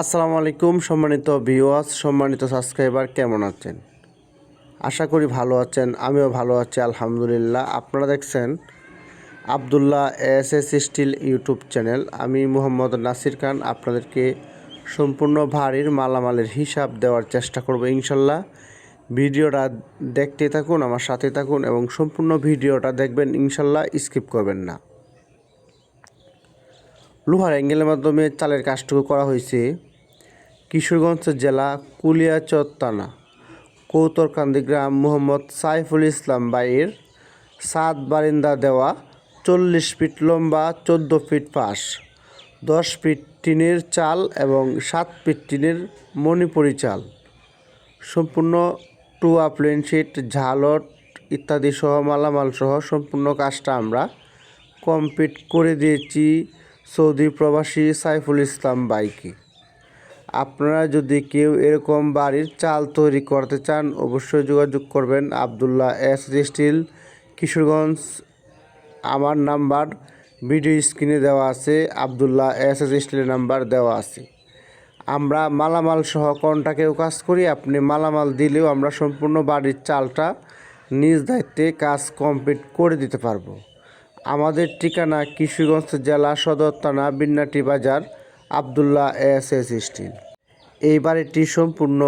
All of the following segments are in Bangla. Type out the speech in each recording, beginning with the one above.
আসসালামু আলাইকুম, সম্মানিত ভিউয়ার্স সম্মানিত সাবস্ক্রাইবার কেমন আছেন? আশা করি ভালো আছেন, আমিও ভালো আছি, আলহামদুলিল্লাহ। আপনারা দেখছেন Abdullah S S steel YouTube channel. আমি মোহাম্মদ নাসির খান, আপনাদেরকে সম্পূর্ণ ভারীর মালামালের হিসাব দেওয়ার চেষ্টা করব ইনশাল্লাহ। ভিডিওটা দেখতে থাকুন, আমার সাথে থাকুন এবং সম্পূর্ণ ভিডিওটা দেখবেন, ইনশাল্লাহ স্কিপ করবেন না। লোহার অ্যাঙ্গেলের মাধ্যমে চালের কাজটুকু করা হয়েছে। কিশোরগঞ্জ জেলা কুলিয়াচর থানা, কৌতরকান্দি গ্রাম মোহাম্মদ সাইফুল ইসলাম বাইয়ের সাত বারিন্দা দেওয়া চল্লিশ ফিট লম্বা, চোদ্দ ফিট পাশ, দশ ফিট টিনের চাল এবং সাত ফিট টিনের মণিপুরি চাল। সম্পূর্ণ প্লেন শিট, ঝালট ইত্যাদি সহ মালামাল সহ সম্পূর্ণ কাজটা আমরা কমপ্লিট করে দিয়েছি। সৌদি প্রবাসী সাইফুল ইসলাম বাইকে। আপনারা যদি কেউ এরকম বাড়ির চাল তৈরি করতে চান, অবশ্যই যোগাযোগ করবেন আবদুল্লাহ এস স্টিল, কিশোরগঞ্জ। আমার নাম্বার ভিডিও স্ক্রিনে দেওয়া আছে, আবদুল্লাহ এস এস স্টিলের নাম্বার দেওয়া আছে। আমরা মালামাল সহ কন্টাকেও কাজ করি, আপনি মালামাল দিলেও আমরা সম্পূর্ণ বাড়ির চালটা নিজ দায়িত্বে কাজ কমপ্লিট করে দিতে পারব। আমাদের ঠিকানা কিশোরগঞ্জ জেলা সদর থানা বিন্নাটি বাজার, আবদুল্লাহ এস এস স্টিল। এই বাড়িটি সম্পূর্ণ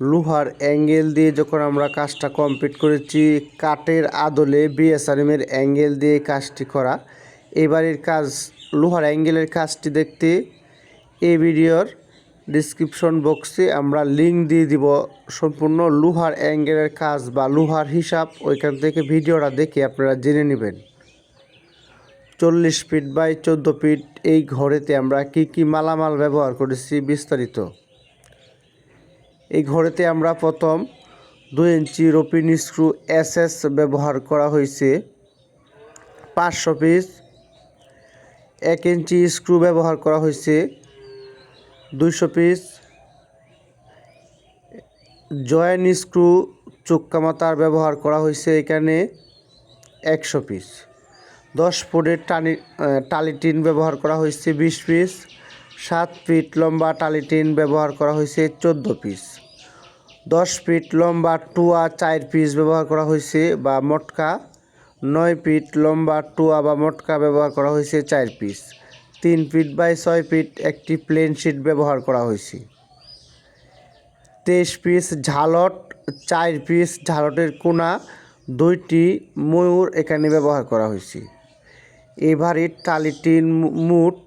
লোহার অ্যাঙ্গেল দিয়ে যখন আমরা কাজটা কমপ্লিট করেছি, কাঠের আদলে বিএসআরএমের অ্যাঙ্গেল দিয়ে কাজটি করা। এই বাড়ির কাজ, লোহার অ্যাঙ্গেলের কাজটি দেখতে এই ভিডিওর ডিসক্রিপশন বক্সে আমরা লিঙ্ক দিয়ে দিব সম্পূর্ণ লোহার অ্যাঙ্গেলের কাজ বা লোহার হিসাব। ওইখান থেকে ভিডিওটা দেখে আপনারা জেনে নেবেন। চল্লিশ ফিট বাই চোদ্দ ফিট এই ঘরেতে আমরা কি কি মালামাল ব্যবহার করেছি বিস্তারিত। এই ঘরেতে আমরা প্রথম দুই ইঞ্চি রোপিন স্ক্রু এস এস ব্যবহার করা হয়েছে। পাঁচশো পিস এক ইঞ্চি স্ক্রু ব্যবহার করা হয়েছে। দুইশো পিস জয়েন স্ক্রু চুক্কামাতার ব্যবহার করা হয়েছে এখানে। একশো পিস দশ ফুটের টানি টালিটিন ব্যবহার করা হয়েছে বিশ পিস, সাত ফিট লম্বা টালি টালিটিন ব্যবহার করা হয়েছে চোদ্দ পিস, দশ ফিট লম্বা টুয়া চার পিস ব্যবহার করা হয়েছে বা মটকা, নয় ফিট লম্বা টুয়া বা মটকা ব্যবহার করা হয়েছে চার পিস, তিন ফিট বাই ছয় ফিট একটি প্লেন শিট ব্যবহার করা হয়েছে, তেইশ পিস ঝালট, চার পিস ঝালটের কোনা, দুইটি ময়ূর এখানে ব্যবহার করা হয়েছে। বাড়ির টালিটিন মুট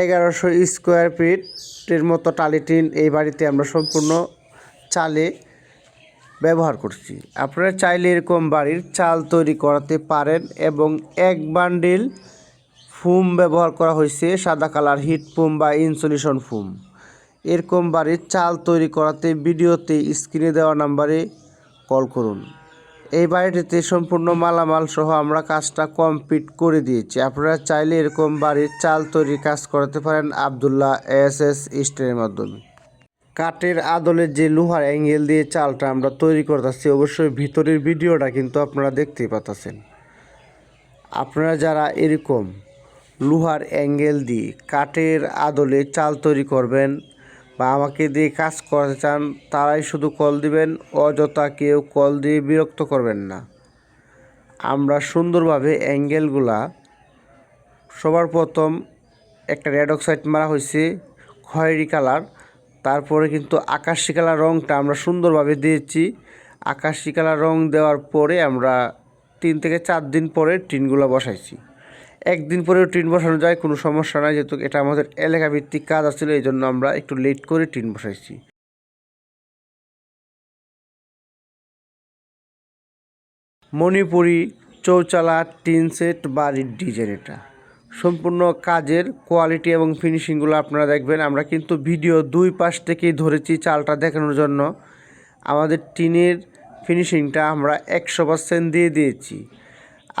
এগারোশো স্কোয়ার ফিটের মতো টালিটিন এই বাড়িতে আমরা সম্পূর্ণ চালে ব্যবহার করছি। আপনারা চাইলে এরকম বাড়ির চাল তৈরি করাতে পারেন এবং এক বান্ডিল ফুম ব্যবহার করা হয়েছে, সাদা কালার হিট ফুম বা ইনসুলেশন ফুম। এরকম বাড়ির চাল তৈরি করাতে ভিডিওতে স্ক্রিনে দেওয়া নাম্বারে কল করুন। এই বাড়িটিতে সম্পূর্ণ মালামাল সহ আমরা কাজটা কমপ্লিট করে দিয়েছি। আপনারা চাইলে এরকম বাড়ির চাল তৈরির কাজ করাতে পারেন আবদুল্লাহ এস এস স্টেনের মাধ্যমে। কাঠের আদলে যে লোহার অ্যাঙ্গেল দিয়ে চালটা আমরা তৈরি করতেছি, অবশ্যই ভিতরের ভিডিওটা কিন্তু আপনারা দেখতেই পাচ্ছেন আপনারা যারা এরকম লোহার অ্যাঙ্গেল দিয়ে কাঠের আদলে চাল তৈরি করবেন বা আমাকে দিয়ে কাজ করাতে চান, তারাই শুধু কল দিবেন, অযথা কেউ কল দিয়ে বিরক্ত করবেন না। আমরা সুন্দরভাবে অ্যাঙ্গেলগুলা, সবার প্রথম একটা রেড অক্সাইড মারা হয়েছে, খয়েরি কালার, তারপরে কিন্তু আকাশি কালার রঙটা আমরা সুন্দরভাবে দিয়েছি। আকাশি কালার রং দেওয়ার পরে আমরা তিন থেকে চার দিন পরে টিনগুলো বসাইছি। একদিন পরেও টিন বসানো যায়, কোনো সমস্যা নাই, যেহেতু এটা আমাদের এলাকা ভিত্তিক কাজ আসলে এই জন্য আমরা একটু লেট করে টিন বসাইছি। মণিপুরি চৌচালা, টিন সেট বাড়ির ডিজাইন এটা। সম্পূর্ণ কাজের কোয়ালিটি এবং ফিনিশিংগুলো আপনারা দেখবেন, আমরা কিন্তু ভিডিও দুই পাশ থেকেই ধরেছি চালটা দেখানোর জন্য। আমাদের টিনের ফিনিশিংটা আমরা একশো পার্সেন্ট দিয়ে দিয়েছি।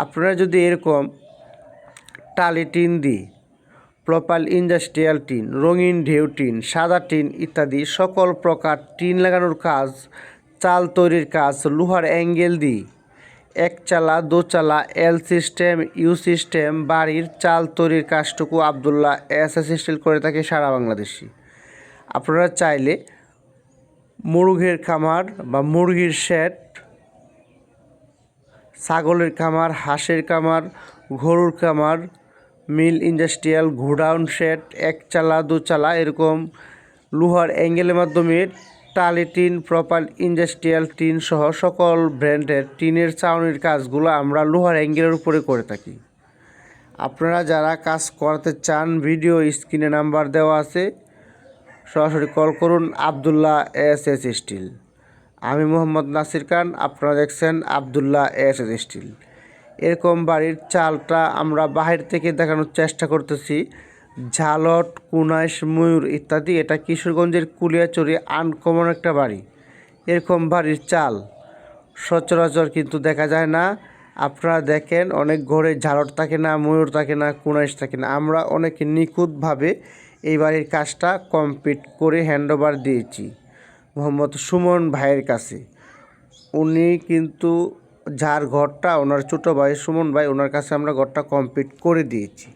আপনারা যদি এরকম টালি টিন দিই প্রপাল ইন্ডাস্ট্রিয়াল টিন, রঙিন ঢেউ টিন, সাদা টিন ইত্যাদি সকল প্রকার টিন লাগানোর কাজ, চাল তৈরির কাজ, লোহার অ্যাঙ্গেল দিই এক চালা দোচালা এল সিস্টেম, ইউ সিস্টেম, বাড়ির চাল তৈরির কাজটুকু আবদুল্লাহ এস এস স্টিল করে থাকে সারা বাংলাদেশি। আপনারা চাইলে মুরগের খামার বা মুরগির শেড, ছাগলের খামার, হাঁসের খামার, গরুর খামার মিল ইন্ডাস্ট্রিয়াল গোডাউন শেড একচালা দুচালা এরকম লোহার অ্যাঙ্গেলের মাধ্যমে টালি টিন, প্রপার ইন্ডাস্ট্রিয়াল টিন সহ সকল ব্র্যান্ডের টিনের চাউনির কাজগুলো আমরা লোহার অ্যাঙ্গেলের উপরে করে থাকি। আপনারা যারা কাজ করাতে চান, ভিডিও স্ক্রিনে নাম্বার দেওয়া আছে, সরাসরি কল করুন আবদুল্লাহ এস এস স্টিল। আমি মোহাম্মদ নাসির খান, আপনারা দেখছেন আবদুল্লাহ এস এস স্টিল। এরকম বাড়ির চালটা আমরা বাহির থেকে দেখানোর চেষ্টা করতেছি। ঝালট, কুনাইশ, ময়ূর ইত্যাদি। এটা কিশোরগঞ্জের কুলিয়াচড়ি আনকমন একটা বাড়ি। এরকম বাড়ির চাল। সচরাচর কিন্তু দেখা যায় না। আপনারা দেখেন, অনেক ঘরে ঝালট থাকে না, ময়ূর থাকে না, কুনাইশ থাকে না। আমরা অনেক নিখুঁতভাবে এই বাড়ির কাজটা কমপ্লিট করে হ্যান্ডওভার দিয়েছি। মোহাম্মদ সুমন ভাইয়ের কাছে। উনি কিন্তু যার ঘরটা ওনার ছোটো ভাই সুমন ভাই ওনার কাছে আমরা ঘরটা কমপ্লিট করে দিয়েছি।